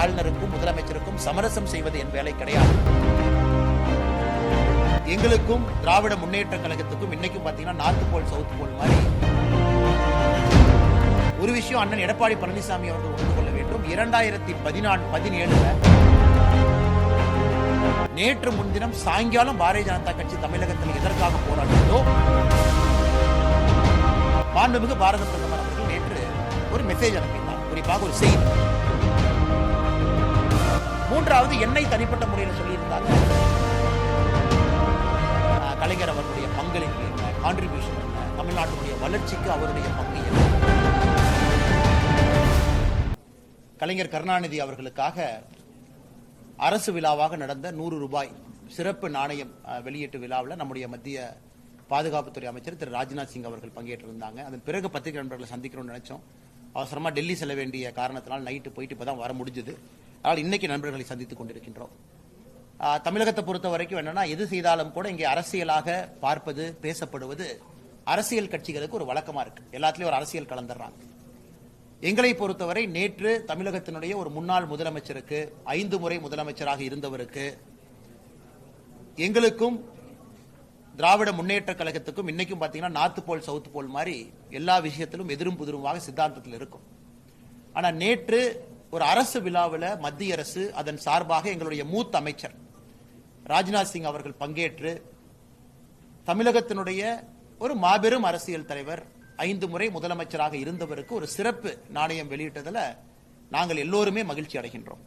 ஆளுநருக்கும் முதலமைச்சருக்கும் சமரசம் செய்வது என் வேலை கிடையாது. எங்களுக்கும் திராவிட முன்னேற்ற கழகத்துக்கும் இன்னைக்கும் பாத்தீங்கன்னா நார்த் போல் சவுத் போல் மாதிரி ஒரு விஷயம் அண்ணன் எடப்பாடி பழனிசாமி அவர்கள் உணர்ந்து கொள்ள வேண்டும். இரண்டாயிரத்தி பதினான்கு பதினேழுல நேற்று முன்தினம் சாயங்காலம் பாரதிய ஜனதா கட்சி தமிழகத்தில் எதற்காக போராடுகிறதோ மாண்புமிகு பாரத பிரதமர் அவர்கள் நேற்று ஒரு மெசேஜ் அனுப்பினார். குறிப்பாக ஒரு செய்தி. மூன்றாவது என்னை தனிப்பட்ட முறையில் சொல்லியிருந்தாங்க. கலைஞர் அவருடைய பங்களிப்பு என்ன? கான்ட்ரிபியூஷன் என்ன? தமிழ்நாட்டுடைய வளர்ச்சிக்கு அவருடைய பங்கு என்ன? கலைஞர் கருணாநிதி அவர்களுக்காக அரசு விழாவாக நடந்த நூறு ரூபாய் சிறப்பு நாணயம் வெளியீட்டு விழாவில் நம்முடைய மத்திய பாதுகாப்புத்துறை அமைச்சர் திரு ராஜ்நாத் சிங் அவர்கள் பங்கேற்றிருந்தாங்க. அதன் பிறகு பத்திரிகை நண்பர்களை சந்திக்கணும்னு நினைச்சோம். அவசரமா டெல்லி செல்ல வேண்டிய காரணத்தினால் நைட்டு போயிட்டு இப்பதான் வர முடிஞ்சது. ஆனால் இன்னைக்கு நண்பர்களை சந்தித்துக் கொண்டிருக்கின்றோம். தமிழகத்தை பொறுத்த வரைக்கும் என்னன்னா எது செய்தாலும் கூட இங்கே அரசியலாக பார்ப்பது பேசப்படுவது அரசியல் கட்சிகளுக்கு ஒரு வழக்கமா இருக்கு. எல்லாத்துலேயும் ஒரு அரசியல் கலந்துடுறாங்க. எங்களை பொறுத்தவரை நேற்று தமிழகத்தினுடைய ஒரு முன்னாள் முதலமைச்சருக்கு ஐந்து முறை முதலமைச்சராக இருந்தவருக்கு எங்களுக்கும் திராவிட முன்னேற்ற கழகத்துக்கும் இன்னைக்கும் பார்த்தீங்கன்னா நார்த் போல் சவுத் போல் மாதிரி எல்லா விஷயத்திலும் எதிரும் புதிருமாக சித்தாந்தத்தில் இருக்கும். ஆனால் நேற்று ஒரு அரசு விழாவில் மத்திய அரசு அதன் சார்பாக எங்களுடைய மூத்த அமைச்சர் ராஜ்நாத் சிங் அவர்கள் பங்கேற்று தமிழகத்தினுடைய ஒரு மாபெரும் அரசியல் தலைவர் ஐந்து முறை முதலமைச்சராக இருந்தவருக்கு ஒரு சிறப்பு நாணயம் வெளியிட்டதில் நாங்கள் எல்லோருமே மகிழ்ச்சி அடைகின்றோம்.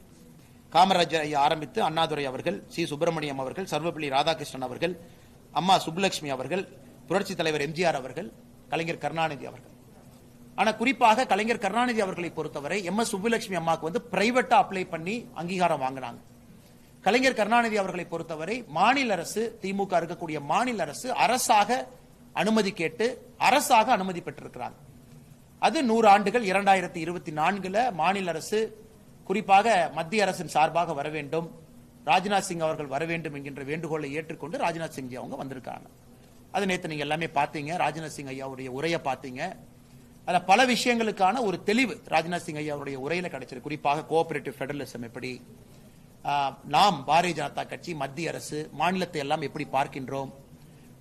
காமராஜர் ஐயா ஆரம்பித்து அண்ணாதுரை அவர்கள் சி. சுப்பிரமணியம் அவர்கள் சர்வப்பள்ளி ராதாகிருஷ்ணன் அவர்கள் அம்மா சுப்புலட்சுமி அவர்கள் புரட்சி தலைவர் எம்ஜிஆர் அவர்கள் கலைஞர் கருணாநிதி அவர்கள். ஆனா குறிப்பாக கலைஞர் கருணாநிதி அவர்களை பொறுத்தவரை எம் எஸ் சுப்புலட்சுமி அம்மாவுக்கு வந்து பிரைவேட்டா அப்ளை பண்ணி அங்கீகாரம் வாங்கினாங்க. கலைஞர் கருணாநிதி அவர்களை பொறுத்தவரை மாநில அரசு திமுக இருக்கக்கூடிய மாநில அரசு அரசாக அனுமதி கேட்டு அரசாக அனுமதி பெற்றிருக்கிறாங்க. அது நூறு ஆண்டுகள் இரண்டாயிரத்தி இருபத்தி நான்குல மாநில அரசு குறிப்பாக மத்திய அரசின் சார்பாக வர வேண்டும் ராஜ்நாத் சிங் அவர்கள் வர வேண்டும் என்கின்ற வேண்டுகோளை ஏற்றுக்கொண்டு ராஜ்நாத் சிங் அவங்க வந்திருக்காங்க. அது நேற்று நீங்க எல்லாமே பார்த்தீங்க ராஜ்நாத் சிங் ஐயாவுடைய உரையை பார்த்தீங்க. அதில் பல விஷயங்களுக்கான ஒரு தெளிவு ராஜ்நாத் சிங் ஐயாவுடைய உரையில கிடைச்சது குறிப்பாக கோஆபரேட்டிவ் ஃபெடரலிசம் எப்படி ஆஹ், நாம் பாரதிய ஜனதா கட்சி மத்திய அரசு மாநிலத்தை எல்லாம் எப்படி பார்க்கின்றோம்?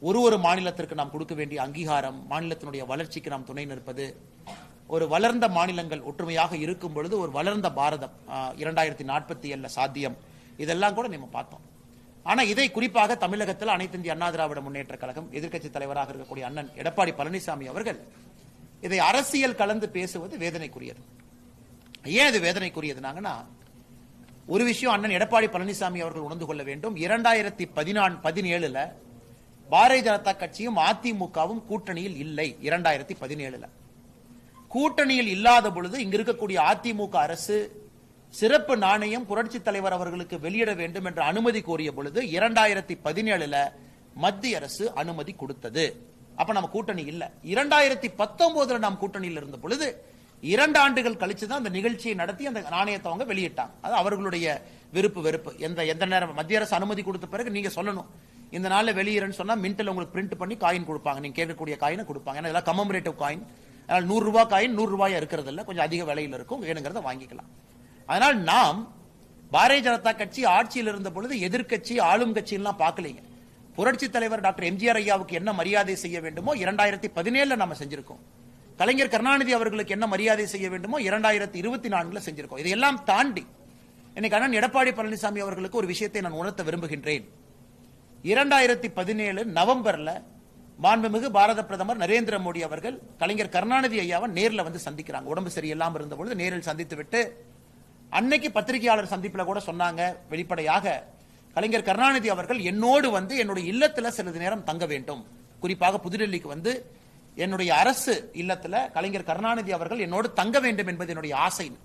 ஒரு ஒரு மாநிலத்திற்கு நாம் கொடுக்க வேண்டிய அங்கீகாரம் மாநிலத்தினுடைய வளர்ச்சிக்கு நாம் துணை நிற்பது ஒரு வளர்ந்த மாநிலங்கள் ஒற்றுமையாக இருக்கும் பொழுது ஒரு வளர்ந்த பாரதம் இரண்டாயிரத்தி நாற்பத்தி ஏழுல சாத்தியம். இதெல்லாம் கூட நம்ம பார்த்தோம். ஆனா இதை குறிப்பாக தமிழகத்தில் அனைத்து இந்திய அண்ணா திராவிட முன்னேற்ற கழகம் எதிர்க்கட்சி தலைவராக இருக்கக்கூடிய அண்ணன் எடப்பாடி பழனிசாமி அவர்கள் இதை அரசியல் கலந்து பேசுவது வேதனைக்குரியது. ஏன் இது வேதனைக்குரியதுனாங்கன்னா ஒரு விஷயம் அண்ணன் எடப்பாடி பழனிசாமி அவர்கள் உணர்ந்து கொள்ள வேண்டும். இரண்டாயிரத்தி பதினான் பதினேழுல பாரதிய ஜனதா கட்சியும் அதிமுகவும் கூட்டணியில் இல்லை இரண்டாயிரத்தி பதினேழுல. கூட்டணியில் இல்லாத பொழுது இங்க இருக்கக்கூடிய அதிமுக அரசு சிறப்பு நாணயம் புரட்சி தலைவர் அவர்களுக்கு வெளியிட வேண்டும் என்ற அனுமதி கோரிய பொழுது இரண்டாயிரத்தி பதினேழுல மத்திய அரசு அனுமதி கொடுத்தது. அப்ப நம்ம கூட்டணி இல்ல. இரண்டாயிரத்தி பத்தொன்பதுல நாம் கூட்டணியில் இருந்த பொழுது இரண்டு ஆண்டுகள் கழிச்சு தான் அந்த நிகழ்ச்சியை நடத்தி அந்த நாணயத்தை அவங்க வெளியிட்டாங்க. அது அவர்களுடைய விருப்பு வெறுப்பு. எந்த எந்த நேரம் மத்திய அரசு அனுமதி கொடுத்த பிறகு நீங்க சொல்லணும். இந்த நாள்ல வெளியிறன்னு சொன்னா மின்டல் உங்களுக்கு பிரிண்ட் பண்ணி காயின் கொடுப்பாங்க. நீங்க கேட்கக்கூடிய காயினை கொடுப்பாங்க. ஏன்னா இதெல்லாம் கமமரேட்டிவ் காயின் அதனால் நூறு ரூபாய் காயின் நூறு ரூபாயா இருக்கிறது இல்லை கொஞ்சம் அதிக விலையில் இருக்கும். வேணுங்கிறத வாங்கிக்கலாம். அதனால் நாம் பாரதிய ஜனதா கட்சி ஆட்சியில் இருந்த பொழுது எதிர்க்கட்சி ஆளும் கட்சியெல்லாம் பார்க்கலீங்க. புரட்சி தலைவர் டாக்டர் எம்ஜிஆர் ஐயாவுக்கு என்ன மரியாதை செய்ய வேண்டுமோ இரண்டாயிரத்தி பதினேழுல நம்ம செஞ்சிருக்கோம். கலைஞர் கருணாநிதி அவர்களுக்கு என்ன மரியாதை செய்ய வேண்டுமோ இரண்டாயிரத்தி இருபத்தி நான்குல செஞ்சிருக்கோம். இதையெல்லாம் தாண்டி இன்னைக்கு அண்ணன் எடப்பாடி பழனிசாமி அவர்களுக்கு ஒரு விஷயத்தை நான் உணர்த்த விரும்புகின்றேன். இரண்டாயிரத்தி பதினேழு நவம்பர்ல மாண்புமிகு பாரத பிரதமர் நரேந்திர மோடி அவர்கள் கலைஞர் கருணாநிதி ஐயாவை நேரில் வந்து சந்திக்கிறாங்க. உடம்பு சரியில்லாமல் இருந்த பொழுது நேரில் சந்தித்து விட்டு அன்னைக்கு பத்திரிகையாளர் சந்திப்பில் கூட சொன்னாங்க வெளிப்படையாக கலைஞர் கருணாநிதி அவர்கள் என்னோடு வந்து என்னுடைய இல்லத்தில் சிறிது நேரம் தங்க வேண்டும். குறிப்பாக புதுடெல்லிக்கு வந்து என்னுடைய அரசு இல்லத்தில் கலைஞர் கருணாநிதி அவர்கள் என்னோடு தங்க வேண்டும் என்பது என்னுடைய ஆசை.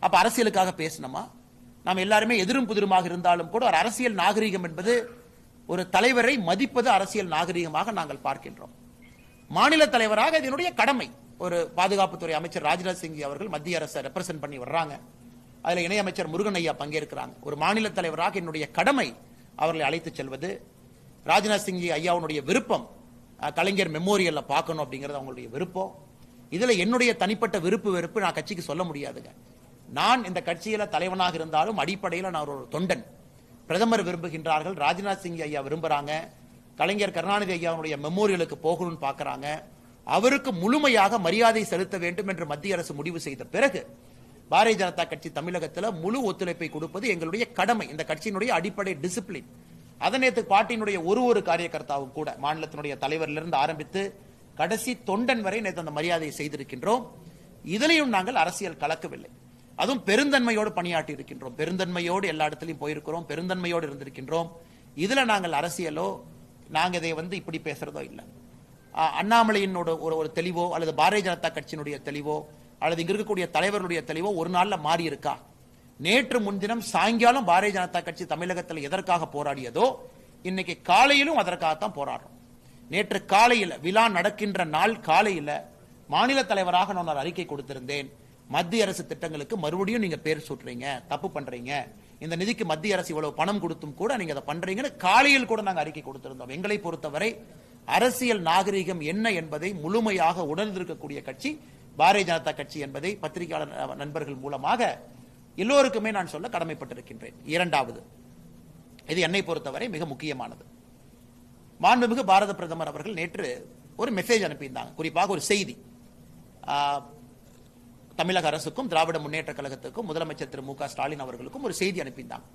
அப்போ அரசியலுக்காக பேசணுமா? நாம் எல்லாருமே எதிரும் புதிருமாக இருந்தாலும் கூட ஒரு அரசியல் நாகரிகம் என்பது ஒரு தலைவரை மதிப்பது அரசியல் நாகரிகமாக நாங்கள் பார்க்கின்றோம். மாநில தலைவராக இதனுடைய கடமை. ஒரு பாதுகாப்புத்துறை அமைச்சர் ராஜ்நாத் சிங் அவர்கள் மத்திய அரசை ரெப்ரசென்ட் பண்ணி வர்றாங்க. அதில் இணையமைச்சர் முருகன் ஐயா பங்கேற்கிறாங்க. ஒரு மாநில தலைவராக என்னுடைய கடமை அவர்களை அழைத்து செல்வது. ராஜ்நாத் சிங் ஐயாவுடைய விருப்பம் கலைஞர் மெமோரியலில் பார்க்கணும் அப்படிங்கிறது அவங்களுடைய விருப்பம். இதில் என்னுடைய தனிப்பட்ட விருப்பு வெறுப்பு நான் கட்சிக்கு சொல்ல முடியாதுங்க. நான் இந்த கட்சியில் தலைவனாக இருந்தாலும் அடிப்படையில் நான் ஒரு தொண்டன். பிரதமர் விரும்புகின்றார்கள் ராஜ்நாத் சிங் ஐயா விரும்புகிறாங்க கலைஞர் கருணாநிதி ஐயாவுடைய மெமோரியலுக்கு போகணும்னு பார்க்குறாங்க. அவருக்கு முழுமையாக மரியாதை செலுத்த வேண்டும் என்று மத்திய அரசு முடிவு செய்த பிறகு பாரதிய ஜனதா கட்சி தமிழகத்தில் முழு ஒத்துழைப்பை கொடுப்பது எங்களுடைய கடமை. இந்த கட்சியினுடைய அடிப்படை டிசிப்ளின் அதை நேற்று பாட்டியினுடைய ஒரு ஒரு காரியகர்த்தாவும் கூட மாநிலத்தினுடைய தலைவரிலிருந்து ஆரம்பித்து கடைசி தொண்டன் வரை நேற்று அந்த மரியாதையை செய்திருக்கின்றோம். இதிலையும் நாங்கள் அரசியல் கலக்கவில்லை. அதுவும் பெருந்தன்மையோடு பணியாற்றி இருக்கின்றோம். பெருந்தன்மையோடு எல்லா இடத்துலையும் போயிருக்கிறோம். பெருந்தன்மையோடு இருந்திருக்கின்றோம். இதுல நாங்கள் அரசியலோ நாங்கள் இதை வந்து இப்படி பேசுறதோ இல்லை. அண்ணாமலையினோட ஒரு ஒரு தெளிவோ அல்லது பாரதிய ஜனதா கட்சியினுடைய தெளிவோ அல்லது இங்க இருக்கக்கூடிய தலைவர்களுடைய தெளிவோ ஒரு நாள்ல மாறி இருக்கா? நேற்று முன்தினம் சாயங்காலம் பாரதிய ஜனதா கட்சி தமிழகத்தில் எதற்காக போராடியதோ இன்னைக்கு காலையிலும் அதற்காகத்தான் போராடுறோம். நேற்று காலையில் விழா நடக்கின்ற நாள் காலையில மாநில தலைவராக நான் ஒரு அறிக்கை கொடுத்திருந்தேன். மத்திய அரசு திட்டங்களுக்கு மறுபடியும் நீங்க பேர் சூட்டுறீங்க தப்பு பண்றீங்க. இந்த நிதிக்கு மத்திய அரசு இவ்வளவு பணம் கொடுத்தும் கூட நீங்க அதை பண்றீங்கன்னு காலையில் கூட நாங்க அறிக்கை கொடுத்திருந்தோம். எங்களை பொறுத்தவரை அரசியல் நாகரிகம் என்ன என்பதை முழுமையாக உணர்ந்திருக்கக்கூடிய கட்சி பாரதிய ஜனதா கட்சி என்பதை பத்திரிகையாளர் நண்பர்கள் மூலமாக எல்லோருக்குமே நான் சொல்ல கடமைப்பட்டிருக்கின்றேன். இரண்டாவது இது என்னை பொறுத்தவரை மிக முக்கியமானது. மாண்புமிகு பாரத பிரதமர் அவர்கள் நேற்று ஒரு மெசேஜ் அனுப்பியிருந்தாங்க. குறிப்பாக ஒரு செய்தி. தமிழக அரசுக்கும் திராவிட முன்னேற்ற கழகத்துக்கும் முதலமைச்சர் திரு மு க ஸ்டாலின் அவர்களுக்கும் ஒரு செய்தி அனுப்பியிருந்தாங்க.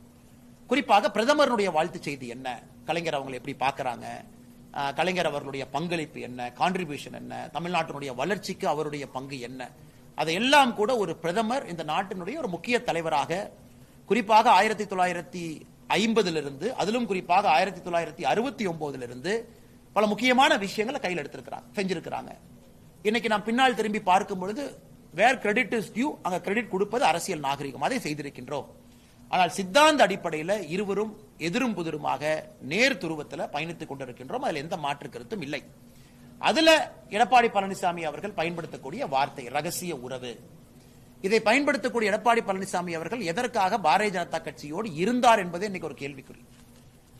குறிப்பாக பிரதமருடைய வாழ்த்து செய்தி என்ன? கலைஞர் அவங்களை எப்படி பார்க்கறாங்க? கலைஞர் அவர்களுடைய பங்களிப்பு என்ன? கான்ட்ரிபியூஷன் என்ன? தமிழ்நாட்டினுடைய வளர்ச்சிக்கு அவருடைய பங்கு என்ன? அதையெல்லாம் கூட ஒரு பிரதமர் இந்த நாட்டினுடைய ஒரு முக்கிய தலைவராக குறிப்பாக ஆயிரத்தி தொள்ளாயிரத்தி ஐம்பதிலிருந்து அதிலும் குறிப்பாக ஆயிரத்தி தொள்ளாயிரத்தி அறுபத்தி ஒன்பதிலிருந்து பல முக்கியமான விஷயங்களை கையில் எடுத்திருக்கிறாங்க செஞ்சிருக்கிறாங்க. இன்னைக்கு நான் பின்னால் திரும்பி பார்க்கும் பொழுது வேர் கிரெடிட் இஸ் டியூ அங்க கிரெடிட் கொடுப்பது அரசியல் நாகரிகம். அதை செய்திருக்கின்றோம். ஆனால் சித்தாந்த அடிப்படையில் இருவரும் எதிரும் புதிருமாக நேர் துருவத்தில் பயணித்துக் கொண்டிருக்கின்றோம். அதில் எந்த மாற்று கருத்தும் இல்லை. அதுல எடப்பாடி பழனிசாமி அவர்கள் பயன்படுத்தக்கூடிய வார்த்தை ரகசிய உறவு. இதை பயன்படுத்தக்கூடிய எடப்பாடி பழனிசாமி அவர்கள் எதற்காக பாரதிய ஜனதா கட்சியோடு இருந்தார் என்பதே இன்னைக்கு ஒரு கேள்விக்குறி.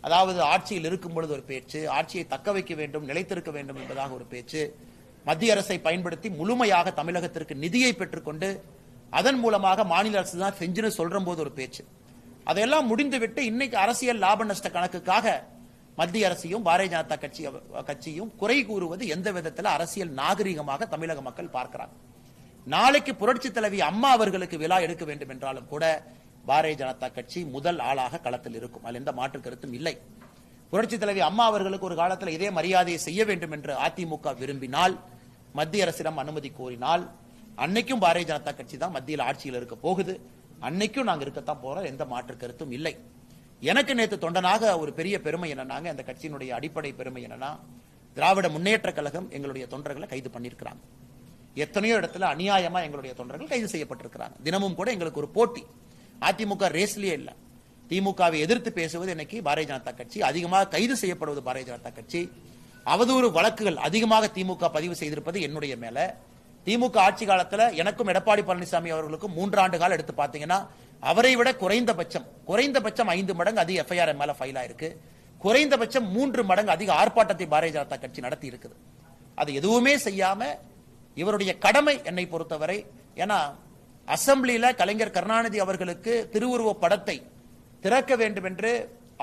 அதாவது ஆட்சியில் இருக்கும் பொழுது ஒரு பேச்சு ஆட்சியை தக்க வைக்க வேண்டும் நிலைத்திருக்க வேண்டும் என்பதாக ஒரு பேச்சு மத்திய அரசை பயன்படுத்தி முழுமையாக தமிழகத்திற்கு நிதியை பெற்றுக்கொண்டு அதன் மூலமாக மாநில அரசு தான் செஞ்சுன்னு சொல்ற போது ஒரு பேச்சு. அதையெல்லாம் முடிந்துவிட்டு இன்னைக்கு அரசியல் லாப நஷ்ட கணக்குக்காக மத்திய அரசையும் பாரதிய ஜனதா கட்சி கட்சியும் குறை கூறுவது எந்த விதத்தில் அரசியல் நாகரிகமாக தமிழக மக்கள் பார்க்கிறாங்க. நாளைக்கு புரட்சி தலைவி அம்மா அவர்களுக்கு விழா எடுக்க வேண்டும் என்றாலும் கூட பாரதிய ஜனதா கட்சி முதல் ஆளாக களத்தில் இருக்கும். அதில் எந்த மாற்று கருத்தும் இல்லை. புரட்சி தலைவி அம்மா அவர்களுக்கு ஒரு காலத்தில் இதே மரியாதையை செய்ய வேண்டும் என்று அதிமுக விரும்பினால் மத்திய அரசிடம் அனுமதி கோரினால் அன்னைக்கும் பாரதிய ஜனதா கட்சி தான் மத்தியில் ஆட்சியில் இருக்க போகுது. அன்னைக்கும் நாங்க இருக்கத்தான் போறோம். எந்த மாற்று கருத்தும் இல்லை. எனக்கு நேற்று தொண்டனாக ஒரு பெரிய பெருமை என்னன்னாங்க அந்த கட்சியினுடைய அடிப்படை பெருமை என்னன்னா திராவிட முன்னேற்ற கழகம் எங்களுடைய தொண்டர்களை கைது பண்ணியிருக்கிறாங்க. எத்தனையோ இடத்துல அநியாயமா எங்களுடைய தொண்டர்கள் கைது செய்யப்பட்டிருக்கிறாங்க. தினமும் கூட எங்களுக்கு ஒரு போட்டி. அதிமுக ரேஸ்லயே இல்லை. திமுகவை எதிர்த்து பேசுவது இன்னைக்கு பாரதிய ஜனதா கட்சி. அதிகமாக கைது செய்யப்படுவது பாரதிய ஜனதா கட்சி. அவதூறு வழக்குகள் அதிகமாக திமுக பதிவு செய்திருப்பது என்னுடைய மேல. திமுக ஆட்சி காலத்துல எனக்கும் எடப்பாடி பழனிசாமி அவர்களுக்கும் மூன்றாண்டு காலம் எடுத்து பாத்தீங்கன்னா அவரை விட குறைந்தபட்சம் குறைந்தபட்சம் ஐந்து மடங்கு அதிக எஃப்ஐஆர் மேல ஃபைல் ஆயிருக்கு. குறைந்தபட்சம் மூன்று மடங்கு அதிக ஆர்ப்பாட்டத்தை பாரதிய ஜனதா கட்சி நடத்தி இருக்குது. அது எதுவுமே செய்யாம இவருடைய கடமை என்னை பொறுத்தவரை ஏன்னா அசம்பிளியில கலைஞர் கருணாநிதி அவர்களுக்கு திருவுருவ படத்தை திறக்க வேண்டும் என்று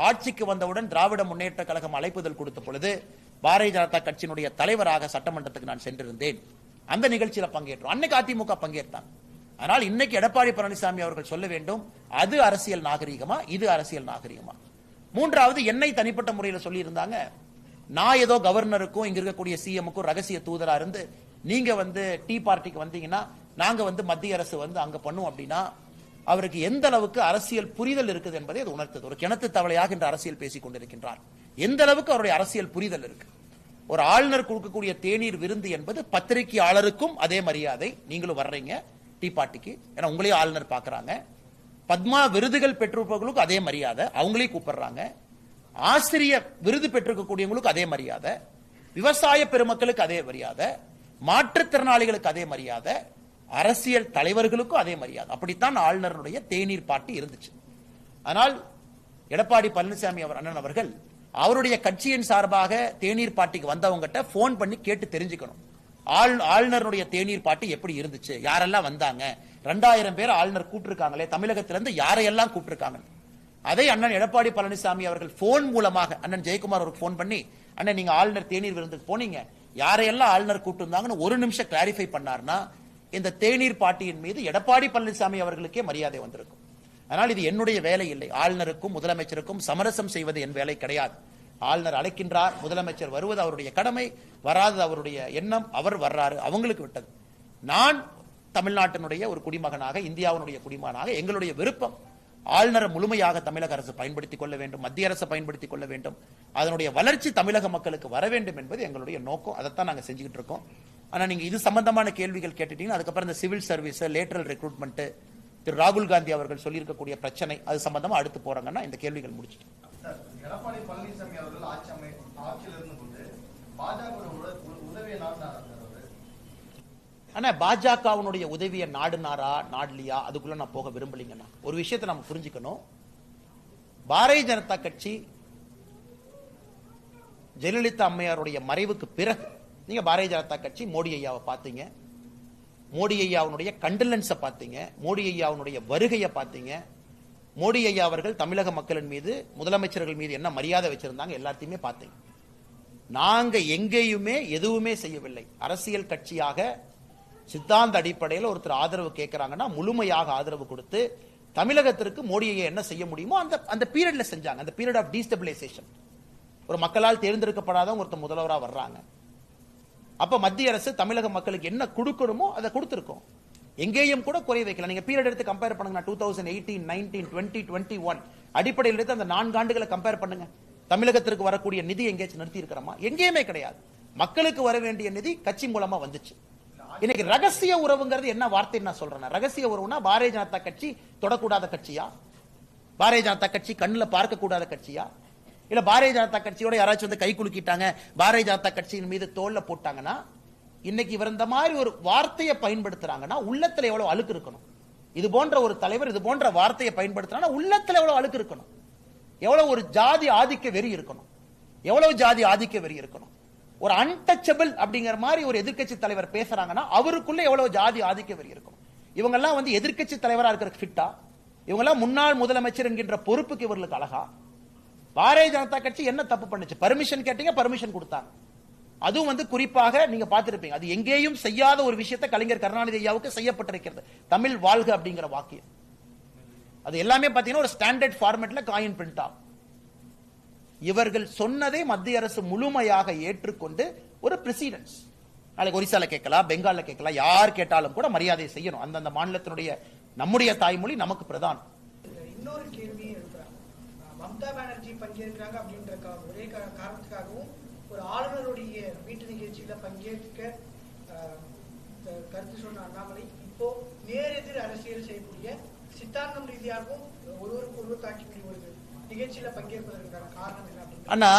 ஆட்சிக்கு வந்தவுடன் திராவிட முன்னேற்ற கழகம் அழைப்புதல் கொடுத்த பொழுது பாரதிய ஜனதா கட்சியினுடைய தலைவராக சட்டமன்றத்துக்கு நான் சென்றிருந்தேன். அந்த நிகழ்ச்சியில பங்கேற்றோம். அன்னைக்கு அதிமுக பங்கேற்றாங்க. ஆனால் இன்னைக்கு எடப்பாடி பழனிசாமி அவர்கள் சொல்ல வேண்டும் அது அரசியல் நாகரிகமா இது அரசியல் நாகரிகமா? மூன்றாவது என்னை தனிப்பட்ட முறையில் சொல்லி இருந்தாங்க நான் ஏதோ கவர்னருக்கும் இங்க இருக்கக்கூடிய சிஎம்முக்கும் ரகசிய தூதரா இருந்து நீங்க வந்து டீ பார்ட்டிக்கு வந்தீங்கன்னா நாங்க வந்து மத்திய அரசு வந்து அங்க பண்ணுவோம் அப்படின்னா அவருக்கு எந்த அளவுக்கு அரசியல் புரிதல் இருக்குது என்பதை அது உணர்த்தது. ஒரு கிணத்து தவளையாக இன்று அரசியல் பேசிக் கொண்டிருக்கின்றார். எந்த அளவுக்கு அவருடைய அரசியல் புரிதல் இருக்கு? ஒரு ஆளுநர் கொடுக்கக்கூடிய தேநீர் விருந்து என்பது பத்திரிகையாளருக்கும் அதே மரியாதை. நீங்களும் வர்றீங்க டீ பார்ட்டிக்கு. ஏன்னா உங்களையும் ஆளுநர் பார்க்குறாங்க. பத்மா விருதுகள் பெற்றிருப்பவர்களுக்கும் அதே மரியாதை. அவங்களையும் கூப்பிடுறாங்க. ஆசிரியர் விருது பெற்றிருக்கக்கூடியவங்களுக்கு அதே மரியாதை. விவசாய பெருமக்களுக்கு அதே மரியாதை. மாற்றுத்திறனாளிகளுக்கு அதே மரியாதை. அரசியல் தலைவர்களுக்கும் அதே மரியாதை. அப்படித்தான் ஆளுநருடைய தேநீர் பாட்டி இருந்துச்சு. ஆனால் எடப்பாடி பழனிசாமி அவர் அண்ணன் அவர்கள் அவருடைய கட்சியின் சார்பாக தேநீர் பாட்டிக்கு வந்தவங்ககிட்ட போன் பண்ணி கேட்டு தெரிஞ்சுக்கணும். ஆள் ஆளுநருடைய தேநீர் பாட்டி எப்படி இருந்துச்சு? யாரெல்லாம் வந்தாங்க? ரெண்டாயிரம் பேர் ஆளுநர் கூட்டிருக்காங்களே தமிழகத்திலிருந்து யாரையெல்லாம் கூப்பிட்டிருக்காங்க? அதை அண்ணன் எடப்பாடி பழனிசாமி அவர்கள் போன் மூலமாக அண்ணன் ஜெயக்குமார் அவருக்கு போன் பண்ணி அண்ணன் நீங்க ஆளுநர் தேநீர் விருந்துக்கு போனீங்க. யாரையெல்லாம் ஆளுநர் கூப்பிட்டு ஒரு நிமிஷம் கிளாரிஃபை பண்ணார்னா இந்த தேநீர் பாட்டியின் மீது எடப்பாடி பழனிசாமி அவர்களுக்கே மரியாதை வந்திருக்கும். அதனால் இது என்னுடைய வேலை இல்லை. ஆளுநருக்கும் முதலமைச்சருக்கும் சமரசம் செய்வது என் வேலை கிடையாது. ஆளுநர் அழைக்கின்றார் முதலமைச்சர் வருவது அவருடைய கடமை வராதது அவருடைய எண்ணம் அவர் வர்றாரு அவங்களுக்கு விட்டது. நான் தமிழ்நாட்டினுடைய ஒரு குடிமகனாக இந்தியாவினுடைய குடிமகனாக எங்களுடைய விருப்பம் ஆளுநரை முழுமையாக தமிழக அரசு பயன்படுத்திக் கொள்ள வேண்டும் மத்திய அரசு பயன்படுத்திக் கொள்ள வேண்டும். அதனுடைய வளர்ச்சி தமிழக மக்களுக்கு வர வேண்டும் என்பது எங்களுடைய நோக்கம். அதைத்தான் நாங்கள் செஞ்சுக்கிட்டு இருக்கோம். ஆனால் நீங்கள் இது சம்பந்தமான கேள்விகள் கேட்டுட்டீங்கன்னா அதுக்கப்புறம் இந்த civil service lateral recruitment Thiru ராகுல் காந்தி அவர்கள் சொல்லியிருக்கக்கூடிய பிரச்சனை அது சம்பந்தமா அடுத்து போறாங்கன்னா இந்த கேள்விகள் முடிச்சிட்டு. எடப்பாடி பழனிசாமி அவர்கள் ஆட்சி அமை ஆட்சியில் இருந்தபோது பாஜக உதவியை ஆனா உதவியை நாடுனாரா நாடலியா? அதுக்குள்ள நான் போக விரும்பலீங்கண்ணா. ஒரு விஷயத்தை நம்ம புரிஞ்சுக்கணும். பாரதிய ஜனதா கட்சி ஜெயலலிதா அம்மையாருடைய மறைவுக்கு பிறகு நீங்க பாரதிய ஜனதா கட்சி மோடி ஐயாவை பார்த்தீங்க. மோடி ஐயாவுடைய கண்டலன்ஸை பார்த்தீங்க. மோடி ஐயாவுடைய வருகையை பார்த்தீங்க. மோடி ஐயா அவர்கள் தமிழக மக்களின் மீது முதலமைச்சர்கள் மீது என்ன மரியாதை வச்சிருந்தாங்க எல்லாத்தையுமே பார்த்தீங்க. நாங்க எங்கேயுமே எதுவுமே செய்யவில்லை. அரசியல் கட்சியாக சித்தாந்த அடிப்படையில் ஒருத்தர் ஆதரவு கேட்கிறாங்கன்னா முழுமையாக ஆதரவு கொடுத்து தமிழகத்திற்கு மோடியை என்ன செய்ய முடியுமோ அந்த அந்த பீரியட்ல செஞ்சாங்க. அந்த பீரியட் ஆஃப் டீஸ்டபிளைசேஷன் ஒரு மக்களால் தேர்ந்தெடுக்கப்படாத ஒருத்தர் முதல்வராக வர்றாங்க. அப்ப மத்திய அரசு தமிழக மக்களுக்கு என்ன கொடுக்கணுமோ அதை கொடுத்திருக்கோம். எங்கேயும் கூட குறை வைக்கல. நீங்க பீரியட் எடுத்து கம்பேர் பண்ணுங்க two thousand eighteen nineteen twenty twenty one அடிப்படையில் எடுத்து அந்த நான்கு ஆண்டுகளை கம்பேர் பண்ணுங்க. தமிழகத்திற்கு வரக்கூடிய நிதி எங்கேயாச்சும் நிறுத்தி இருக்கிறோமா எங்கேயுமே கிடையாது. மக்களுக்கு வர வேண்டிய நிதி கட்சி மூலமா வந்துச்சு. இன்னைக்கு ரகசிய உறவுங்கிறது என்ன வார்த்தை நான் சொல்றேன். ரகசிய உறவுனா பாரதிய ஜனதா கட்சி தொடக்கூடாத கட்சியா? பாரதிய ஜனதா கட்சி கண்ணுல பார்க்க கூடாத கட்சியா? இல்ல பாரதிய ஜனதா கட்சியோட யாராச்சும் வந்து கை குலுக்கிட்டாங்க பாரதிய ஜனதா கட்சியின் மீது தோல்ல போட்டாங்கன்னா இன்னைக்கு இவர் இந்த மாதிரி ஒரு வார்த்தையை பயன்படுத்துறாங்கன்னா உள்ளத்துல எவ்வளவு அழுக்கு இருக்கணும்? இது போன்ற ஒரு தலைவர் இது போன்ற வார்த்தையை பயன்படுத்துறாங்கன்னா உள்ளத்துல எவ்வளவு அழுக்கு இருக்கணும்? எவ்வளவு ஒரு ஜாதி ஆதிக்க வெறி இருக்கணும்? எவ்வளவு ஜாதி ஆதிக்க வெறி இருக்கணும்? ஒரு அன்டச்சபிள் அப்படிங்கிற மாதிரி ஒரு எதிர்க்கட்சி தலைவர் பேசுறாங்கன்னா அவருக்குள்ள எவ்வளவு ஜாதி ஆதிக்க வெறி இருக்கணும்? இவங்க எல்லாம் வந்து எதிர்க்கட்சி தலைவரா இருக்கிற ஃபிட்டா இவங்க எல்லாம் முன்னாள் முதலமைச்சர் என்கின்ற பொறுப்புக்கு இவர்களுக்கு அழகா? பாரதிய ஜனதா கட்சி என்ன தப்பு பண்ணுச்சு? பர்மிஷன் கேட்டீங்க பர்மிஷன் கொடுத்தாங்க. அதுவும் வந்து குறிப்பாக நீங்க பார்த்திருப்பீங்க. அது எங்கேயும் செய்யாத ஒரு விஷயத்தை கலைஞர் கருணாநிதி ஐயாவுக்கு செய்யப்பட்டிருக்கிறது. தமிழ் வாழ்க அப்படிங்கிற வாக்கியம். அது எல்லாமே பாத்தீங்கன்னா ஒரு ஸ்டாண்டர்ட் ஃபார்மேட்ல காயின் பிரிண்ட் ஆகும். இவர்கள் சொன்னதை மத்திய அரசு முழுமையாக ஏற்றுக்கொண்டு ஒரு பிரசிடன்ஸ் நாளைக்கு ஒரிசால கேட்கலாம் பெங்கால்ல கேட்கலாம் யார் கேட்டாலும் கூட மரியாதை செய்யணும். அந்தந்த மாநிலத்தினுடைய நம்முடைய தாய்மொழி நமக்கு பிரதானம். இன்னொரு கேள்வி மம்தா பானர்ஜி பங்கேற்கிறாங்க அப்படின்ற ஒரே காரணத்துக்காகவும் ஒரு ஆளுநருடைய வீட்டு நிகழ்ச்சியில பங்கேற்க கருத்து சொன்ன அண்ணாமலை இப்போ நேரெதிர் அரசியல் செய்யக்கூடிய சித்தாந்தம் ரீதியாகவும் ஒருவருக்கு ஒருவர் தாக்கக்கூடிய ஒரு நிகழ்ச்சியில பங்கேற்பதற்கான காரணம் என்ன அண்ணா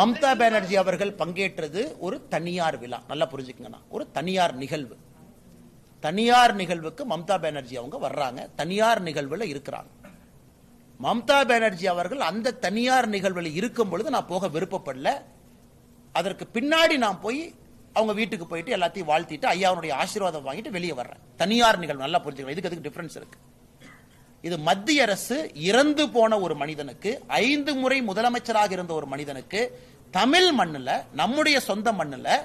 மம்தா பானர்ஜி அவர்கள் பங்கேற்றது ஒரு தனியார் விழா. நல்லா புரிஞ்சுக்கங்கண்ணா. ஒரு தனியார் நிகழ்வு. தனியார் நிகழ்வுக்கு மம்தா பானர்ஜி அவங்க வர்றாங்க. தனியார் நிகழ்வுல இருக்கிறாங்க. மம்தா பானர்ஜி அவர்கள் அந்த தனியார் நிகழ்வில் இருக்கும் பொழுது நான் போக விருப்பப்படல. அதற்கு பின்னாடி நான் போய் அவங்க வீட்டுக்கு போயிட்டு எல்லாத்தையும் வாழ்த்திட்டு ஐயாவுடைய ஆசீர்வாதம் வாங்கிட்டு வெளியே வர்றேன். தனியார் நிகழ்வு நல்லா புரிஞ்சுக்கணும். இதுக்கு அதுக்கு டிஃபரன்ஸ் இருக்கு? இது மத்திய அரசு இறந்து போன ஒரு மனிதனுக்கு ஐந்து முறை முதலமைச்சராக இருந்த ஒரு மனிதனுக்கு தமிழ் மண்ணுல நம்முடைய சொந்த மண்ணில்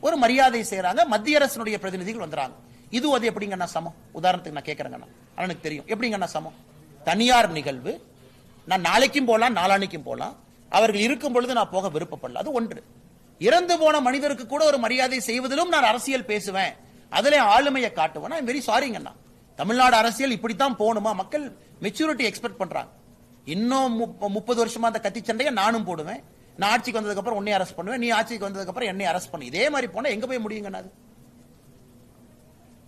ஒரு மரியாதை செய்கிறாங்க மத்திய அரசினுடைய பிரதிநிதிகள் வந்துறாங்க. இது அது எப்படிங்கண்ணா சமம்? உதாரணத்துக்கு நான் கேட்குறேங்கண்ணா எனக்கு தெரியும். எப்படிங்கண்ணா சமம்? தனியார் நிகழ்வு. நான் நாளைக்கும் போகலாம் நாளானைக்கும் போகலாம் அவர்கள் இருக்கும் பொழுது நான் போக விருப்பப்படல. அது ஒன்று. இறந்து போன மனிதருக்கு கூட ஒரு மரியாதை செய்வதிலும் நான் அரசியல் பேசுவேன். அதுல ஆளுமையை காட்டுவேன். ஐம் வெரி சாரிங்கண்ணா தமிழ்நாடு அரசியல் இப்படித்தான் போகணுமா மக்கள் மெச்சூரிட்டி எக்ஸ்பெக்ட் பண்றாங்க. இன்னும் முப்பது வருஷமா அந்த கத்தி சண்டையை நானும் போடுவேன். நான் ஆட்சிக்கு வந்ததுக்கு அப்புறம் உன்னை அரெஸ்ட் பண்ணுவேன். நீ ஆட்சிக்கு வந்ததுக்கு அப்புறம் என்னை அரெஸ்ட் பண்ணு. இதே மாதிரி போனா எங்க போய் முடியுங்கண்ணா அது?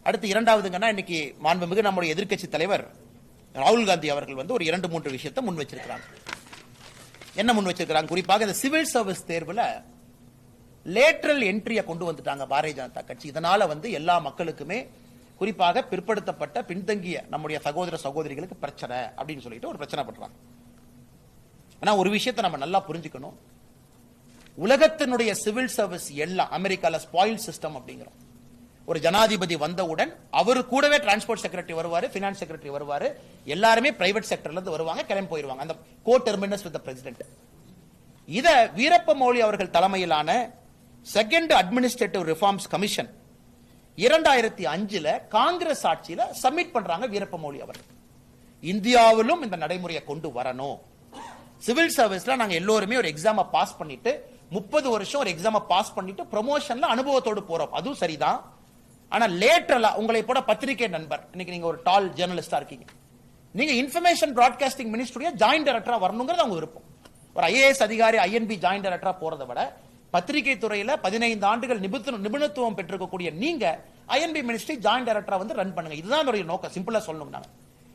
அடுத்து இரண்டாவதுங்கன்னா இன்னைக்கு மாண்புமிகு நம்முடைய எதிர்க்கட்சி தலைவர் ராகுல் காந்தி அவர்கள் வந்து ஒரு இரண்டு மூன்று விஷயத்தை முன் வச்சிருக்கிறாங்க. என்ன முன் வச்சிருக்கிறாங்க? குறிப்பாக இந்த சிவில் சர்வீஸ் தேர்வில் லேட்ரல் என்ட்ரியை கொண்டு வந்துட்டாங்க பாரதிய ஜனதா கட்சி. இதனால வந்து எல்லா மக்களுக்குமே குறிப்பாக பிற்படுத்தப்பட்ட பின்தங்கிய நம்முடைய சகோதர சகோதரிகளுக்கு பிரச்சனை அப்படின்னு சொல்லிட்டு ஒரு பிரச்சனை பண்றாங்க. ஆனா ஒரு விஷயத்தை நம்ம நல்லா புரிஞ்சுக்கணும். உலகத்தினுடைய சிவில் சர்வீஸ் எல்லாம் அமெரிக்கால ஸ்பாயில் சிஸ்டம் அப்படிங்கிறோம். ஒரு ஜனாதிபதி வந்தவுடன் அவர் கூடவே டிரான்ஸ்போர்ட் செக்ரட்டரி வருவாரு பினான்ஸ் செக்ரட்டரி வருவாரு. எல்லாருமே பிரைவேட் செக்டர்ல இருந்து வருவாங்க கிளம்பி போயிருவாங்க. அந்த கோ டெர்மினஸ் வித் பிரசிடென்ட் இத வீரப்ப மொழி அவர்கள் தலைமையிலான செகண்ட் அட்மினிஸ்ட்ரேட்டிவ் ரிஃபார்ம்ஸ் கமிஷன் இரண்டாயிரத்தி அஞ்சுல காங்கிரஸ் ஆட்சியில சப்மிட் பண்றாங்க வீரப்ப மொழி அவர்கள். இந்தியாவிலும் இந்த நடைமுறையை கொண்டு வரணும். சிவில் சர்வீஸ்ல நாங்க எல்லோருமே ஒரு எக்ஸாமை பாஸ் பண்ணிட்டு முப்பது வருஷம் ஒரு எக்ஸாமை பாஸ் பண்ணிட்டு ப்ரொமோஷன்ல அனுபவத்தோடு போறோம். அதுவும் சரிதான். ஆனா லேட்டரலா உங்களை போட பத்திரிகை நண்பர் இன்னைக்கு நீங்க ஒரு டால் ஜேர்னலிஸ்டா இருக்கீங்க. நீங்க இன்ஃபர்மேஷன் பிராட்காஸ்டிங் மினிஸ்டருடைய ஜாயிண்ட் டைரக்டரா வரணுங்கிறது அவங்க விருப்பம். ஒரு ஐஏஎஸ் அதிகாரி ஐஎன்பி ஜாயிண்ட் டைரக்டரா போறதை விட பத்திரிகை துறையில பதினைந்து ஆண்டுகள் நிபுண நிபுணத்துவம் பெற்றிருக்கக்கூடிய நீங்க ஐஎன்பி மினிஸ்ட்ரி ஜாயிண்ட் டைரக்டரா வந்து ரன் பண்ணுங்க. இதுதான் அதோட நோக்கம். சிம்பிளா சொல்லணும் நாங்க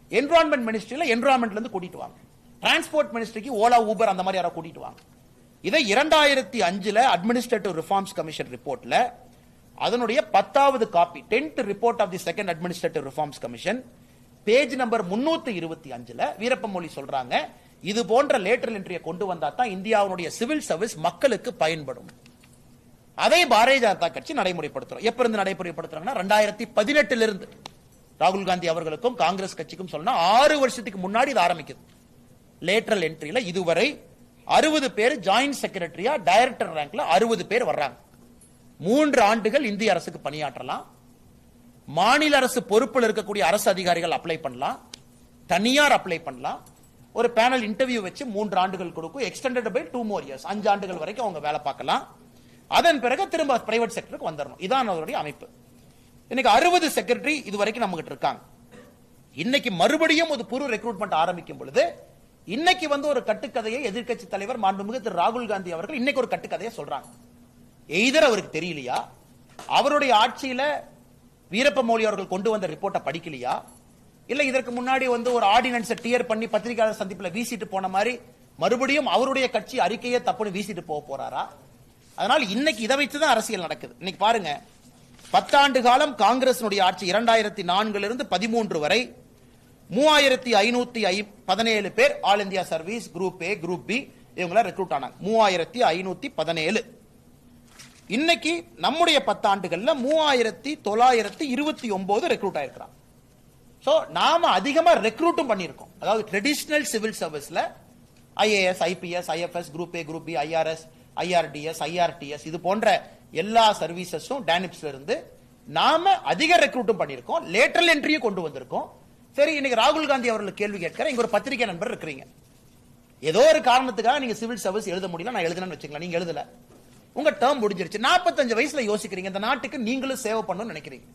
என்விரான்மெண்ட் மினிஸ்ட்ரியில என்விரான்மெண்ட்ல இருந்து கூட்டிட்டு வாங்க. டிரான்ஸ்போர்ட் மினிஸ்ட்ரிக்கு ஓலா ஊபர் அந்த மாதிரி யாரோ கூட்டிட்டு வாங்க. இதை இரண்டாயிரத்தி அஞ்சுல அட்மினிஸ்ட்ரேட்டிவ் ரிஃபார்ம்ஸ் கமிஷன் ரிப்போர்ட்ல அதனுடைய பத்தாவது copy tenth report of the second administrative reforms commission page number முன்னூத்தி இருபத்தி அஞ்சுல வீரப்ப மொழி சொல்றாங்க இது போன்ற லேட்டரல் என்ட்ரியை கொண்டு வந்தா தான் இந்தியாவுடைய சிவில் சர்வீஸ் மக்களுக்கு பயன்படும். அதை பாரதிய ஜனதா கட்சி நடைமுறைப்படுத்துறோம். எப்ப இருந்து நடைமுறைப்படுத்துறாங்கன்னா ரெண்டாயிரத்தி பதினெட்டுல இருந்து. ராகுல் காந்தி அவர்களுக்கும் காங்கிரஸ் கட்சிக்கும் சொன்னா ஆறு வருஷத்துக்கு முன்னாடி இது ஆரம்பிக்குது. லேட்டரல் என்ட்ரியில இதுவரை அறுபது பேர் ஜாயிண்ட் செக்ரட்டரியா டைரக்டர் ரேங்க்ல அறுபது பேர் வர்றாங்க. மூன்று ஆண்டுகள் இந்திய அரசுக்கு பணியாற்றலாம். மாநில அரசு பொறுப்பில் இருக்கக்கூடிய அரசு அதிகாரிகள் அப்ளை பண்ணலாம். தனியார் அப்ளை பண்ணலாம். ஒரு பேனல் இன்டர்வியூ வச்சு மூன்று ஆண்டுகள் கொடுக்கும். Extended by two more years அஞ்சு ஆண்டுகள் வரைக்கும் அவங்க வேலை பார்க்கலாம். அதன் பிறகு திரும்ப பிரைவேட் செக்டருக்கு வந்துடணும் இதான் அவருடைய அமைப்பு. இன்னைக்கு அறுபது செக்ரட்டரி இது வரைக்கும் நம்ம கிட்ட இருக்காங்க. இன்னைக்கு மறுபடியும் ஒரு புது ரெக்ரூட்மெண்ட் ஆரம்பிக்கும் பொழுது இன்னைக்கு வந்து ஒரு கட்டுக்கதையை எதிர்க்கட்சி தலைவர் மாண்புமிகு திரு ராகுல் காந்தி அவர்கள் இன்னைக்கு ஒரு கட்டுக்கதையை சொல்றாங்க. எய்தர் அவருக்கு தெரியலையா? அவருடைய ஆட்சியில வீரப்ப மொழி அவர்கள் கொண்டு வந்த ரிப்போர்ட்டை படிக்கலையா? இல்ல இதற்கு முன்னாடி வந்து ஒரு ஆர்டினன்ஸை டியர் பண்ணி பத்திரிகையாளர் சந்திப்புல வீசிட்டு போன மாதிரி மறுபடியும் அவருடைய கட்சி அறிக்கையை தப்புன்னு வீசிட்டு போக போறாரா? அதனால இன்னைக்கு இதை வச்சு தான் அரசியல் நடக்குது. இன்னைக்கு பாருங்க. பத்தாண்டு காலம் காங்கிரசினுடைய ஆட்சி இரண்டாயிரத்தி நான்குல இருந்து பதிமூன்று வரை மூவாயிரத்தி ஐநூத்தி ஐ பதினேழு பேர் All India service group A group B இவங்கள ரெக்ரூட் ஆனாங்க. மூவாயிரத்தி ஐநூத்தி பதினேழு. இன்னைக்கு நம்முடைய பத்தாண்டுகள்ல மூவாயிரத்தி தொள்ளாயிரத்தி இருபத்தி ஒன்பது ரெக்ரூட் ஆயிருக்கிறான். ஸோ நாம அதிகமா ரெக்ரூட்டும் பண்ணியிருக்கோம். அதாவது ட்ரெடிஷ்னல் சிவில் சர்வீஸ்ல IAS IPS IFS group A group B IRS IRTS IRTS இது போன்ற எல்லா சர்வீசஸும் டேனிப்ஸ்ல இருந்து நாம அதிக ரெக்ரூட்டும் பண்ணியிருக்கோம். லேட்டரல் என்ட்ரியும் கொண்டு வந்திருக்கோம். சரி இன்னைக்கு ராகுல் காந்தி அவர்கள் கேள்வி கேட்கிற இங்க ஒரு பத்திரிகை நண்பர் இருக்கிறீங்க. ஏதோ ஒரு காரணத்துக்காக நீங்க சிவில் சர்வீஸ் எழுத முடியல நான் எழுதுனேன்னு வச்சுக்கலாம் நீங்க எழுதல. உங்க டேர்ம் முடிஞ்சிருச்சு. 45 வயசுல யோசிக்கிறீங்க. இந்த நாட்டுக்கு நீங்களும் சேவை பண்ணணும்னு நினைக்கிறீங்க.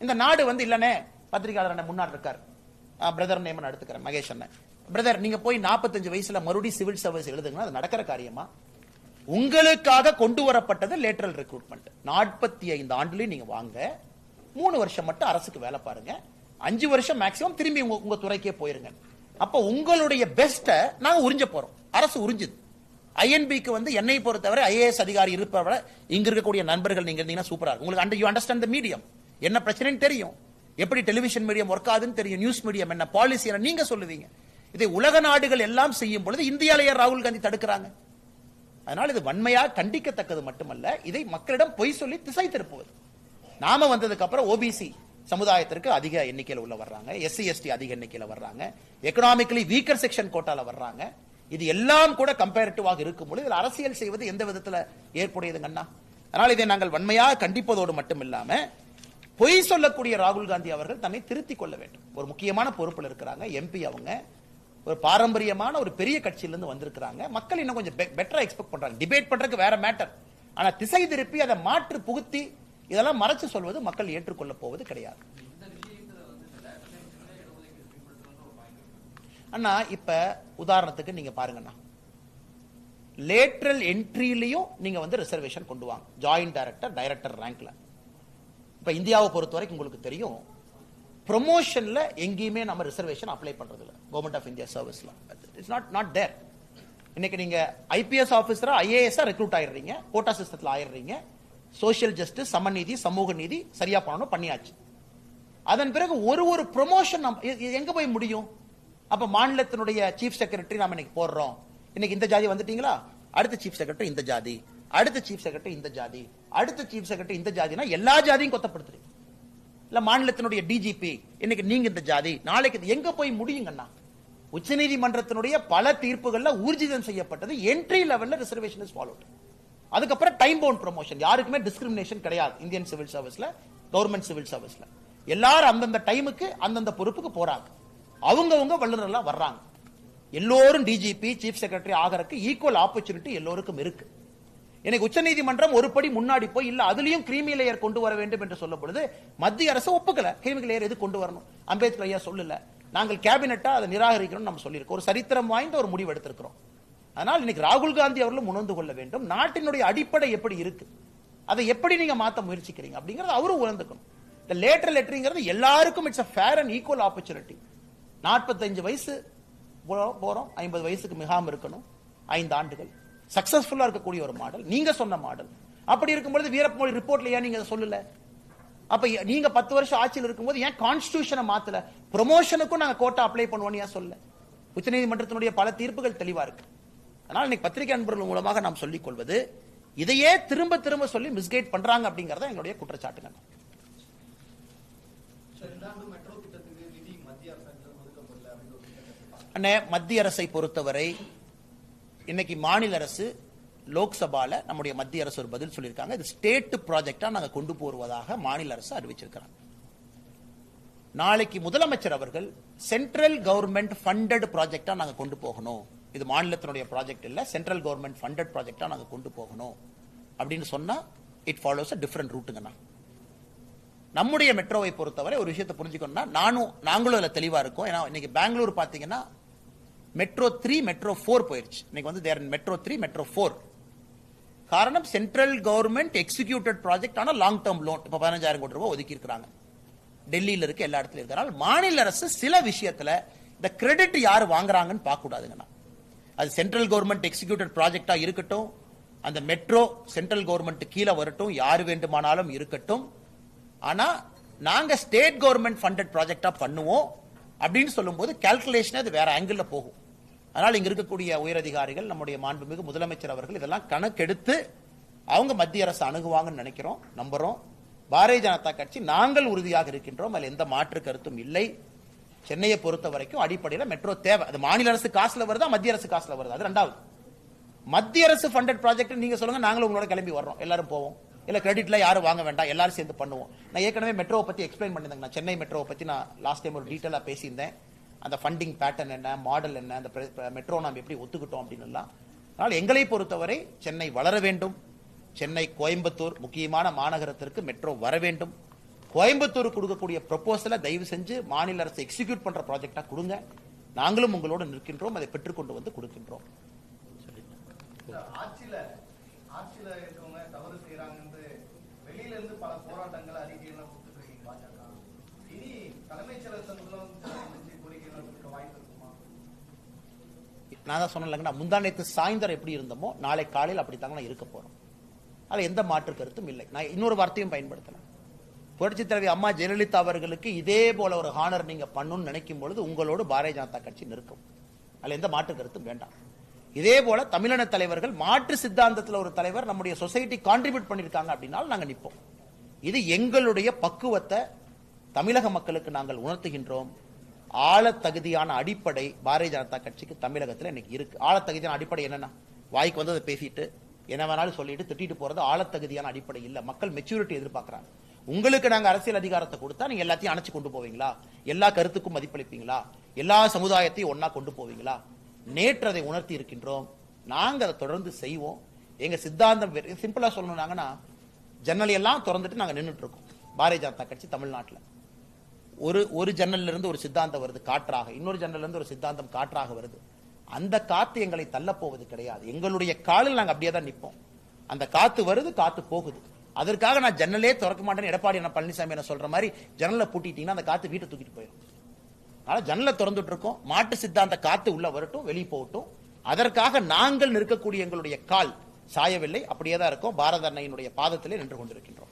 இந்த நாடு வந்து இல்லனே பத்திரிகையாளர் அண்ணன் முன்னாடி இருக்கார். பிரதர் நேம் எடுத்துக்கிறேன். மகேஷ் அண்ணன். பிரதர் நீங்க போய் 45 வயசுல மறுபடியும் சிவில் சர்வீஸ் எழுதுங்கன்னா அது நடக்கிற காரியமா? உங்களுக்காக கொண்டு வரப்பட்டது லேட்டரல் ரெக்ரூட்மெண்ட் நாற்பத்தி ஐந்து ஆண்டுலயும் நீங்க வாங்க. மூணு வருஷம் மட்டும் அரசுக்கு வேலை பாருங்க. அஞ்சு வருஷம் மேக்சிமம் திரும்பி உங்க உங்க துறைக்கே போயிருங்க. அப்ப உங்களுடைய பெஸ்ட நாங்க உறிஞ்ச போறோம். அரசு உறிஞ்சுது. ஐஎன்பிக்கு வந்து என்னை பொறுத்தவரை ஐஏஎஸ் அதிகாரி இருப்பவரை இங்க இருக்கக்கூடிய நண்பர்கள் நீங்க இருந்தீங்கன்னா சூப்பரா இருக்கும். உங்களுக்கு under you understand the medium என்ன பிரச்சனைன்னு தெரியும். எப்படி டெலிவிஷன் மீடியம் ஒர்க் ஆகுதுன்னு தெரியும். நியூஸ் மீடியம் என்ன பாலிசி என்ன நீங்க சொல்லுவீங்க. இதை உலக நாடுகள் எல்லாம் செய்யும் பொழுது இந்தியாவிலேயே ராகுல் காந்தி தடுக்கிறாங்க. அதனால இது வன்மையா கண்டிக்கத்தக்கது மட்டுமல்ல இதை மக்களிடம் பொய் சொல்லி திசை திருப்புவது நாம வந்ததுக்கு அப்புறம் ஓபிசி சமுதாயத்திற்கு அதிக எண்ணிக்கையில் உள்ள வர்றாங்க. எஸ்சி எஸ்டி அதிக எண்ணிக்கையில் வர்றாங்க. எக்கனாமிக்கலி வீக்கர் செக்ஷன் கோட்டால வர்றாங்க. இது எல்லாம் கூட கம்பேரிட்டிவாக இருக்கும் பொழுது இதில் அரசியல் செய்வது எந்த விதத்துல ஏற்புடையதுங்கண்ணா அதனால் இதை நாங்கள் வன்மையாக கண்டிப்பதோடு மட்டும் இல்லாமல் பொய் சொல்லக்கூடிய ராகுல் காந்தி அவர்கள் தன்னை திருத்திக் கொள்ள வேண்டும். ஒரு முக்கியமான பொறுப்பில் இருக்கிறாங்க எம்பி அவங்க. ஒரு பாரம்பரியமான ஒரு பெரிய கட்சியிலேருந்து வந்திருக்கிறாங்க. மக்கள் இன்னும் கொஞ்சம் பெட்டரா எக்ஸ்பெக்ட் பண்றாங்க. டிபேட் பண்றதுக்கு வேற மேட்டர் ஆனா திசை திருப்பி அதை மாற்று புகுத்தி இதெல்லாம் மறைச்சு சொல்வது மக்கள் ஏற்றுக்கொள்ள போவது கிடையாது. அண்ணா இப்ப உதாரணத்துக்கு நீங்க பாருங்கண்ணா. லேட்ரல் என்ட்ரிலையும் நீங்க வந்து ரிசர்வேஷன் கொண்டு வாங்க. ஜாயிண்ட் டைரக்டர் டைரக்டர் ரேங்க்ல இப்ப இந்தியாவை பொறுத்த வரைக்கும் உங்களுக்கு தெரியும் ப்ரொமோஷன்ல எங்கேயுமே நம்ம ரிசர்வேஷன் அப்ளை பண்றது இல்லை கவர்மெண்ட் ஆஃப் இந்தியா சர்வீஸ்ல இட்ஸ் நாட் நாட் தேர் இன்னைக்கு நீங்க ஐபிஎஸ் ஆஃபீஸராக ஐஏஎஸ் ரெக்ரூட் ஆயிடுறீங்க கோட்டா சிஸ்டத்தில் ஆயிடுறீங்க சோஷியல் ஜஸ்டிஸ் சமநீதி சமூக நீதி சரியா பண்ணணும் பண்ணியாச்சு. அதன் பிறகு ஒரு ஒரு ப்ரொமோஷன் எங்க போய் முடியும்? அப்ப மாநிலத்தினுடைய சீஃப் செக்ரட்டரி நாம இன்னைக்கு போடுறோம். இன்னைக்கு இந்த ஜாதி வந்துட்டீங்களா? அடுத்த சீஃப் செக்ரட்டரி இந்த ஜாதி. அடுத்த சீஃப் செக்ரட்டரி இந்த ஜாதி. அடுத்த சீஃப் செக்ரட்டரி இந்த ஜாதினா எல்லா ஜாதியும் கொத்தப்படுத்துறீங்க. இல்ல மாநிலத்தினுடைய டிஜிபி இன்னைக்கு நீங்க இந்த ஜாதி. நாளைக்கு இது எங்க போய் முடியுங்கண்ணா? உச்சநீதிமன்றத்தினுடைய பல தீர்ப்புகள்ல ஊர்ஜிதம் செய்யப்பட்டது என்ட்ரி லெவல்ல ரிசர்வேஷன் இஸ் ஃபாலோட் அதுக்கப்புறம் டைம் பவுண்ட் ப்ரொமோஷன் யாருக்குமே டிஸ்கிரிமினேஷன் கிடையாது. இந்தியன் சிவில் சர்வீஸ்ல கவர்மெண்ட் சிவில் சர்வீஸ்ல எல்லாரும் அந்தந்த டைமுக்கு அந்தந்த பொறுப்புக்கு போறாங்க. அவங்கவங்க வல்லுநர்லாம் வர்றாங்க. எல்லோரும் டிஜிபி சீஃப் செக்ரட்டரி ஆகிறதுக்கு ஈக்குவல் ஆப்பர்ச்சுனிட்டி எல்லோருக்கும் இருக்கு. எனக்கு உச்சநீதிமன்றம் ஒரு படி முன்னாடி போய் இல்ல அதுலயும் கிரீமி லேயர் கொண்டு வர வேண்டும் என்று சொல்லும் பொழுது மத்திய அரசு ஒப்புக்கல கிரீமி லேயர் எது கொண்டு வரணும். அம்பேத்கர் ஐயா சொல்லல. நாங்கள் கேபினட்டா அதை நிராகரிக்கணும்னு நம்ம சொல்லியிருக்கோம். ஒரு சரித்திரம் வாய்ந்த ஒரு முடிவு எடுத்திருக்கிறோம். அதனால் இன்னைக்கு ராகுல் காந்தி அவர்களும் உணர்ந்து கொள்ள வேண்டும். நாட்டினுடைய அடிப்படை எப்படி இருக்கு? அதை எப்படி நீங்க மாத்த முயற்சிக்கிறீங்க? அப்படிங்கறது அவரும் உணர்ந்துக்கணும். இந்த லேட்டர் லெட்டரிங்கிறது எல்லாருக்கும் it's a fair and equal opportunity நாற்பத்தஞ்சு வயசு போ- போறோம். ஐம்பது வயசுக்கு மிகாம இருக்கணும். ஐந்து ஆண்டுகள். சக்சஸ்ஃபுல்லா இருக்கக்கூடிய ஒரு மாடல் நீங்க சொன்ன மாடல் அப்படி இருக்கும்பொழுது வீரப்பமொழி ரிப்போர்ட்ல ஏன் நீங்க அதை சொல்லல? அப்ப நீங்க பத்து வருஷம் ஆட்சியில் இருக்கும்போது ஏன் கான்ஸ்டியூஷனை மாத்தல? ப்ரொமோஷனுக்கும் நாங்க கோட்டா அப்ளை பண்ணுவோம் ஏன் சொல்ல உச்சநீதிமன்றத்தினுடைய பல தீர்ப்புகள் தெளிவா இருக்கு. அதனால் இன்னைக்கு பத்திரிகை அன்பர்கள் மூலமாக நாம் சொல்லிக் கொள்வது இதையே திரும்ப திரும்ப சொல்லி மிஸ்கைட் பண்றாங்க அப்படிங்கறத எங்களுடைய குற்றச்சாட்டுங்க இரண்டாண்டு மெட்ரோ திட்டத்துக்கு நிதி மத்திய அரசாங்கம் ஒதுக்கப்படல அப்படின்னு ஒரு திட்டம் அண்ணே மத்திய அரசை பொறுத்தவரை இன்னைக்கு மாநில அரசு லோக்சபால நம்முடைய மத்திய அரசு ஒரு பதில் சொல்லியிருக்காங்க. இது ஸ்டேட் ப்ராஜெக்டா நாங்கள் கொண்டு போவதாக மாநில அரசு அறிவிச்சிருக்கிறாங்க. நாளைக்கு முதலமைச்சர் அவர்கள் சென்ட்ரல் கவர்மெண்ட் ஃபண்டட் ப்ராஜெக்டா நாங்க கொண்டு போகணும். இது மாநிலத்தினுடைய ப்ராஜெக்ட் இல்ல சென்ட்ரல் கவர்மெண்ட் ஃபண்டட் ப்ராஜெக்டா நாங்க கொண்டு போகணும். அப்படின்னு சொன்னா இட் ஃபாலோஸ் அ டிஃபரெண்ட் ரூட்டுங்கண்ணா நம்முடைய மெட்ரோவை பொறுத்தவரை ஒரு விஷயத்தை புரிஞ்சுக்கணும்னா நானும் நாங்களும் அதில் தெளிவா இருக்கோம். ஏன்னா இன்னைக்கு பெங்களூர் பாத்தீங்கன்னா மெட்ரோ த்ரீ மெட்ரோ ஃபோர் போயிடுச்சு இன்னைக்கு வந்து there metro three metro four காரணம் சென்ட்ரல் கவர்மெண்ட் எக்ஸிக்யூட்டட் ப்ராஜெக்ட் ஆனால் லாங் டேர்ம் லோன் இப்போ பதினஞ்சாயிரம் கோடி ரூபாய் ஒதுக்கி இருக்கிறாங்க. டெல்லியில் இருக்க எல்லா இடத்துலையும் இருக்கிறனால மாநில அரசு சில விஷயத்தில் இந்த கிரெடிட் யார் வாங்குறாங்கன்னு பார்க்கக்கூடாதுங்கண்ணா. அது சென்ட்ரல் கவர்மெண்ட் எக்ஸிக்யூட்டட் ப்ராஜெக்டாக இருக்கட்டும் அந்த மெட்ரோ சென்ட்ரல் கவர்மெண்ட் கீழே வரட்டும் யார் வேண்டுமானாலும் இருக்கட்டும். ஆனால் நாங்கள் ஸ்டேட் கவர்மெண்ட் ஃபண்டட் ப்ராஜெக்டாக பண்ணுவோம் அப்படின்னு சொல்லும்போது கால்குலேஷன் அது வேற ஆங்கிளில் போகும். அதனால் இங்க இருக்கக்கூடிய உயரதிகாரிகள் நம்முடைய மாண்புமிகு முதலமைச்சர் அவர்கள் இதெல்லாம் கணக்கெடுத்து அவங்க மத்திய அரசு அணுகுவாங்கன்னு நினைக்கிறோம் நம்புறோம். பாரதிய ஜனதா கட்சி நாங்கள் உறுதியாக இருக்கின்றோம். அதில் எந்த மாற்று கருத்தும் இல்லை. சென்னையை பொறுத்த வரைக்கும் அடிப்படையில் மெட்ரோ தேவை. அது மாநில அரசு காசுல வருதா மத்திய அரசு காசுல வருதா? அது ரெண்டாவது. மத்திய அரசு ஃபண்டட் ப்ராஜெக்ட் நீங்க சொல்லுங்க நாங்களும் உங்களோட கிளம்பி வர்றோம். எல்லாரும் போவோம். இல்ல கிரெடிட்லாம் யாரும் வாங்க வேண்டாம். எல்லாரும் சேர்ந்து பண்ணுவோம். நான் ஏற்கனவே மெட்ரோவை பத்தி எக்ஸ்பிளைன் பண்ணியிருந்தேன் நான் சென்னை மெட்ரோவை பத்தி நான் லாஸ்ட் டைம் ஒரு டீட்டெயிலாக பேசியிருந்தேன். அந்த ஃபண்டிங் பேட்டர்ன் என்ன மாடல் என்ன அந்த மெட்ரோ நாம் எப்படி ஒத்துக்கிட்டோம் அப்படின்னு அதனால் எங்களை பொறுத்தவரை சென்னை வளர வேண்டும். சென்னை கோயம்புத்தூர் முக்கியமான மாநகரத்திற்கு மெட்ரோ வர வேண்டும். கோயம்புத்தூர் கொடுக்கக்கூடிய ப்ரொப்போசலை தயவு செஞ்சு மாநில அரசு எக்ஸிக்யூட் பண்ணுற ப்ராஜெக்டாக கொடுங்க. நாங்களும் உங்களோடு நிற்கின்றோம் அதை பெற்றுக்கொண்டு வந்து கொடுக்கின்றோம் இந்த ஆட்சியில ஆட்சியில இருக்கவங்க தவறு செய்யறாங்கன்னு வெளியில இருந்து பல போராட்டங்கள் அறிக்கைகள் கொடுத்துட்டு இருக்கீங்க பாஜக இனி தலைமைச் செயலகத்தின் முதலமைச்சர் சந்திச்சு கோரிக்கைகள் கொடுக்க வாய்ப்பு இருக்குமா நான் தான் சொன்னேன் நான் முந்தா நேத்து சாயந்தரம் எப்படி இருந்தோமோ நாளை காலையில் அப்படித்தாங்க நான் இருக்க போறோம். அதில் எந்த மாற்று கருத்தும் இல்லை. நான் இன்னொரு வார்த்தையும் பயன்படுத்தலாம். புரட்சி தலைவி அம்மா ஜெயலலிதா அவர்களுக்கு இதே போல ஒரு ஹானர் நீங்க பண்ணணும்னு நினைக்கும் பொழுது உங்களோடு பாரதிய ஜனதா கட்சி நிற்கும். அதில் எந்த மாற்று கருத்தும் வேண்டாம். இதே போல தமிழின தலைவர்கள் மாற்று சித்தாந்தத்தில் ஒரு தலைவர் நம்முடைய சொசைட்டி கான்ட்ரிபியூட் பண்ணியிருக்காங்க அப்படின்னாலும் நாங்கள் நிற்போம் இது எங்களுடைய பக்குவத்தை தமிழக மக்களுக்கு நாங்கள் உணர்த்துகின்றோம். ஆழ தகுதியான அடிப்படை பாரதிய ஜனதா கட்சிக்கு தமிழகத்தில் இன்னைக்கு இருக்கு. ஆழ தகுதியான அடிப்படை என்னன்னா வாய்க்கு வந்து அதை பேசிட்டு என்ன வேணாலும் சொல்லிட்டு திட்டிட்டு போறது ஆழத்தகுதியான அடிப்படை இல்லை. மக்கள் மெச்சூரிட்டி எதிர்பார்க்குறாங்க. உங்களுக்கு நாங்கள் அரசியல் அதிகாரத்தை கொடுத்தா நீங்க எல்லாத்தையும் அணைச்சு கொண்டு போவீங்களா? எல்லா கருத்துக்கும் மதிப்பளிப்பீங்களா? எல்லா சமுதாயத்தையும் ஒன்னா கொண்டு போவீங்களா? நேற்று அதை உணர்த்தி இருக்கின்றோம். நாங்க அதை தொடர்ந்து செய்வோம். எங்க சித்தாந்தம் சிம்பிளா சொல்லணும்னாங்கன்னா ஜன்னல் எல்லாம் திறந்துட்டு நாங்க நின்றுட்டு இருக்கோம். பாரதிய ஜனதா கட்சி தமிழ்நாட்டில். ஒரு ஒரு ஜன்னல்ல இருந்து ஒரு சித்தாந்தம் வருது காற்றாக. இன்னொரு ஜன்னல்ல இருந்து ஒரு சித்தாந்தம் காற்றாக வருது. அந்த காத்து எங்களை தள்ளப் போவது கிடையாது. எங்களுடைய காலில் நாங்கள் அப்படியே தான் நிற்போம். அந்த காத்து வருது காத்து போகுது. அதற்காக நான் ஜன்னலே திறக்க மாட்டேன்னு எடப்பாடி என்ன பழனிசாமி என்ன சொல்ற மாதிரி ஜன்னலை பூட்டிட்டீங்கன்னா அந்த காத்து வீட்டை தூக்கிட்டு போயிடும். அதனால ஜன்னலை திறந்துட்டு இருக்கோம். மாட்டு சித்தாந்த காத்து உள்ள வரட்டும் வெளியே போகட்டும். அதற்காக நாங்கள் நிற்கக்கூடிய எங்களுடைய கால் சாயவில்லை. அப்படியே தான் இருக்கும். பாரத அன்னையினுடைய பாதத்திலே நின்று கொண்டிருக்கின்றோம்.